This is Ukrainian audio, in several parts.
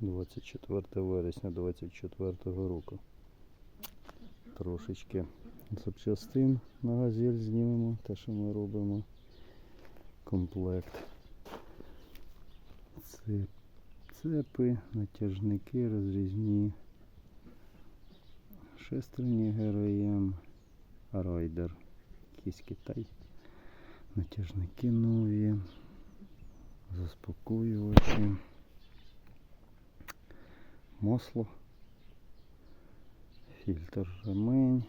24 вересня 24 року. Трошечки запчастин на газель знімемо, те, що ми робимо. Комплект. Цепи, натяжники розрізні. Шестерні ГРМ, Райдер, якийсь Китай. Натяжники нові, заспокоювачі, масло, фільтр ремень,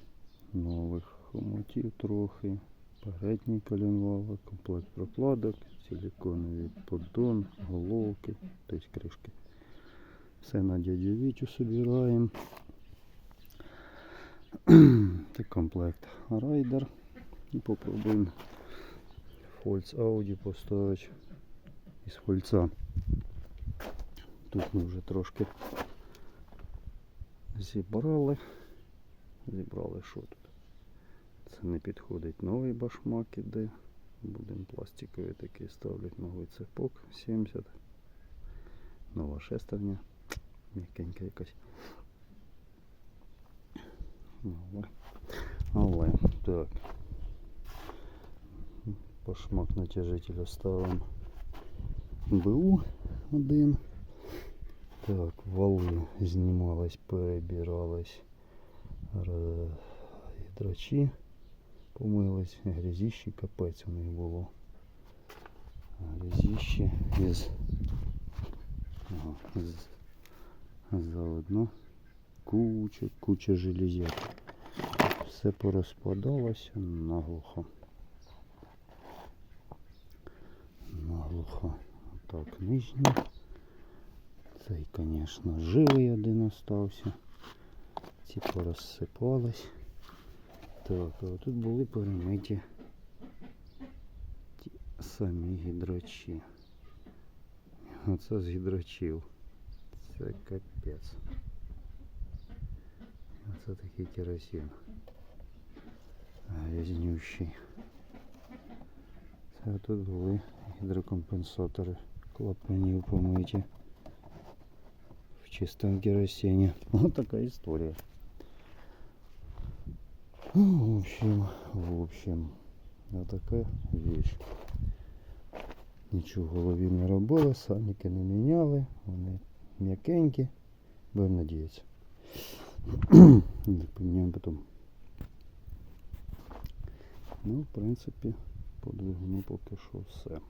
нових хомутів трохи, передній коленвал, комплект прокладок, силиконовий поддон, головки, тобто кришки. Все на дядю Вітю собираємо. Це комплект Райдер. І попробуємо фольц Audi поставити із фольца. Тут ми вже трошки зібрали. Зібрали що тут? Це не підходить новий башмак іде. Будемо пластиковий такий ставити новий цепок 70. Нова шестерня. М'якенька якась. Але, але, так. Башмак натяжителя ставимо БУ один. Так, вали знімались, перебирались. Ра- Гідрачі помились. Грязіщі капець у них було. Грязіщі із, ага, з, заодно куча, куча железяк. Все порозпадалося наглухо. Наглухо. Так, нижній. Цей, звісно, живий один остався. Ці порозсипались. Так, а тут були перемиті ті самі гідрачі. Оце з гідрачів. Це капець. Оце такий керосин. Грязнющий. Це тут були гідрокомпенсатори клапанів помиті в чистому керосині. Вот такая история. Ну, в общем, в общем, вот такая вещь. Нічого в голові не робили, саніки не міняли, вони м'якенькі, будемо надіятися. Поміняємо потім. Ну, в принципі, по двигуну поки що все.